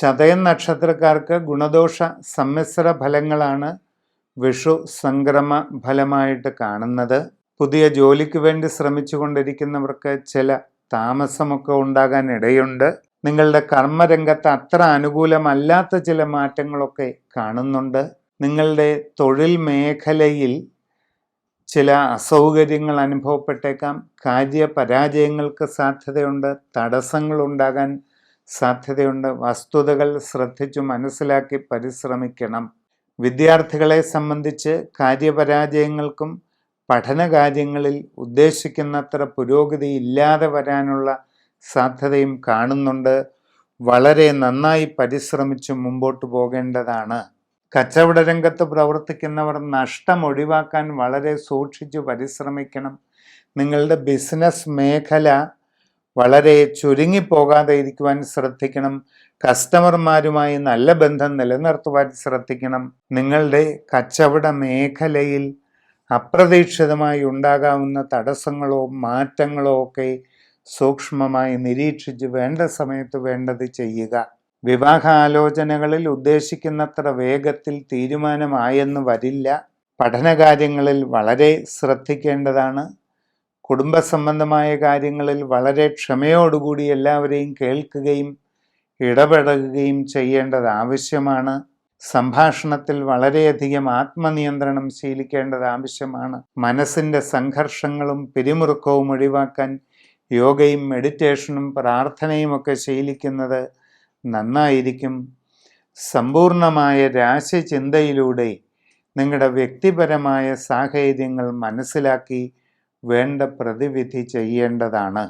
ചതയൻ നക്ഷത്രക്കാർക്ക് ഗുണദോഷ സമ്മിശ്ര ഫലങ്ങളാണ് വിഷു സംക്രമ ഫലമായിട്ട് കാണുന്നത്. പുതിയ ജോലിക്ക് വേണ്ടി ശ്രമിച്ചു കൊണ്ടിരിക്കുന്നവർക്ക് ചില താമസമൊക്കെ ഉണ്ടാകാൻ ഇടയുണ്ട് നിങ്ങളുടെ കർമ്മരംഗത്ത് അത്ര അനുകൂലമല്ലാത്ത ചില മാറ്റങ്ങളൊക്കെ കാണുന്നുണ്ട്. നിങ്ങളുടെ തൊഴിൽ മേഖലയിൽ ചില അസൗകര്യങ്ങൾ അനുഭവപ്പെട്ടേക്കാം. കാര്യപരാജയങ്ങൾക്ക് സാധ്യതയുണ്ട്. തടസ്സങ്ങൾ ഉണ്ടാകാൻ സാധ്യതയുണ്ട്. വസ്തുതകൾ ശ്രദ്ധിച്ചു മനസ്സിലാക്കി പരിശ്രമിക്കണം. വിദ്യാർത്ഥികളെ സംബന്ധിച്ച് കാര്യപരാജയങ്ങൾക്കും പഠനകാര്യങ്ങളിൽ ഉദ്ദേശിക്കുന്നത്ര പുരോഗതി ഇല്ലാതെ വരാനുള്ള സാധ്യതയും കാണുന്നുണ്ട്. വളരെ നന്നായി പരിശ്രമിച്ച് മുമ്പോട്ട് പോകേണ്ടതാണ്. കച്ചവട രംഗത്ത് പ്രവർത്തിക്കുന്നവർ നഷ്ടം ഒഴിവാക്കാൻ വളരെ സൂക്ഷിച്ചു പരിശ്രമിക്കണം. നിങ്ങളുടെ ബിസിനസ് മേഖല വളരെ ചുരുങ്ങിപ്പോകാതെ ഇരിക്കുവാൻ ശ്രദ്ധിക്കണം. കസ്റ്റമർമാരുമായി നല്ല ബന്ധം നിലനിർത്തുവാൻ ശ്രദ്ധിക്കണം. നിങ്ങളുടെ കച്ചവട മേഖലയിൽ അപ്രതീക്ഷിതമായി ഉണ്ടാകാവുന്ന തടസ്സങ്ങളോ മാറ്റങ്ങളോ ഒക്കെ സൂക്ഷ്മമായി നിരീക്ഷിച്ച് വേണ്ട സമയത്ത് വേണ്ടത് ചെയ്യുക. വിവാഹ ആലോചനകളിൽ ഉദ്ദേശിക്കുന്നത്ര വേഗത്തിൽ തീരുമാനമായെന്ന് വരില്ല. പഠനകാര്യങ്ങളിൽ വളരെ ശ്രദ്ധിക്കേണ്ടതാണ്. കുടുംബ സംബന്ധമായ കാര്യങ്ങളിൽ വളരെ ക്ഷമയോടുകൂടി എല്ലാവരെയും കേൾക്കുകയും ഇടപെടുകയും ചെയ്യേണ്ടത് ആവശ്യമാണ്. സംഭാഷണത്തിൽ വളരെയധികം ആത്മനിയന്ത്രണം ശീലിക്കേണ്ടത് ആവശ്യമാണ്. മനസ്സിന്റെ സംഘർഷങ്ങളും പിരിമുറുക്കവും ഒഴിവാക്കാൻ യോഗയും മെഡിറ്റേഷനും പ്രാർത്ഥനയും ഒക്കെ ശീലിക്കുന്നത് നന്നായിരിക്കും. സമ്പൂർണമായ രാശിചിന്തയിലൂടെ നിങ്ങളുടെ വ്യക്തിപരമായ സാഹചര്യങ്ങൾ മനസ്സിലാക്കി വേണ്ട പ്രതിവിധി ചെയ്യേണ്ടതാണ്.